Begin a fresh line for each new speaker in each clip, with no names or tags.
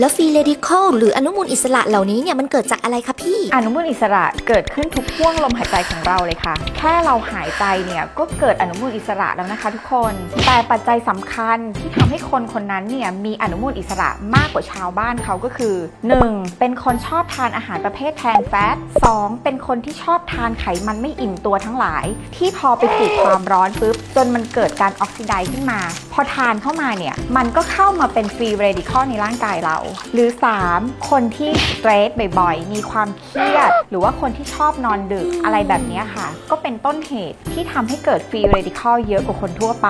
แล้วฟรีเรดิคอลหรืออนุมูลอิสระเหล่านี้เนี่ยมันเกิดจากอะไรคะพี่
อนุมูลอิสระเกิดขึ้นทุกห่วงลมหายใจของเราเลยค่ะ แค่เราหายใจเนี่ยก็เกิดอนุมูลอิสระแล้วนะคะ ทุกคน แต่ปัจจัยสำคัญที่ทำให้คนคนนั้นเนี่ยมีอนุมูลอิสระมากกว่าชาวบ้านเขาก็คือ 1. เป็นคนชอบทานอาหารประเภทแทนแฟต 2. เป็นคนที่ชอบทานไขมันไม่อิ่มตัวทั้งหลาย ที่พอไปถูกความร้อนปุ๊บจนมันเกิดการออกซิไดซ์ขึ้นมา พอทานเข้ามาเนี่ยมันก็เข้ามาเป็นฟรีเรดิคอลในร่างกายเราหรือ 3. คนที่สเตรสบ่อยๆ มีความเครียด หรือว่าคนที่ชอบนอนดึกอะไรแบบนี้ค่ะ ก็เป็นต้นเหตุที่ทำให้เกิดฟรีเรดิคอลเยอะกว่าคนทั่วไป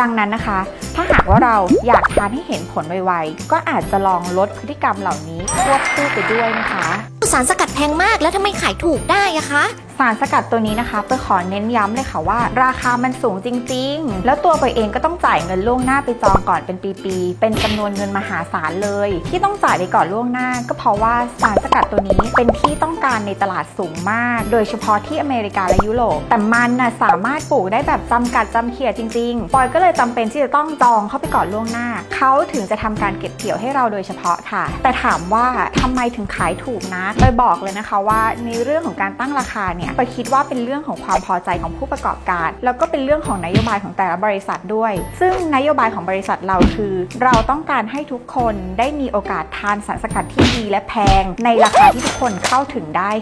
ดังนั้นนะคะ ถ้าหากว่าเราอยากทานให้เห็นผลไวๆ ก็อาจจะลองลดพฤติกรรมเหล่านี้ควบคู่ไปด้วยนะคะ
สารสกัดแพงมากแล้วทำไมขายถูกได้อะคะา
รสกัดตัวนี้นะคะเปยขอเน้นย้ำเลยค่ะว่า ราคามันสูงจริง ๆ แล้วตัวเปเองก็ต้องจ่ายเงินล่วงหน้าไปจองก่อนเป็นปีๆ เป็นจำนวนเงินมหาศาลเลย ที่ต้องจ่ายไปก่อนล่วงหน้า ก็เพราะว่าสารสกัดตัวนี้เป็นที่ต้องการในตลาดสูงมาก โดยเฉพาะที่อเมริกาและยุโรป แต่มันน่ะสามารถปลูกได้แบบจำกัดจำเขียจริงๆปอยก็เลยจำเป็นที่จะต้องจองเข้าไปก่อนล่วงหน้า เขาถึงจะทำการเก็บเกี่ยวให้เราโดยเฉพาะค่ะ แต่ถามว่าทำไมถึงขายถูกนะปอยบอกเลยนะคะว่าในเรื่องของการตั้งราคาเนี่ยปอยคิดว่าเป็นเรื่องของความพอใจของผู้ประกอบการ แล้วก็เป็นเรื่องของนโยบายของแต่ละบริษัทด้วย ซึ่งนโยบายของบริษัทเราคือ เราต้องการให้ทุกคนได้มีโอกาสทานสารสกัดที่ดีและแพง ในราคาที่ทุกคนเข้าถึงได้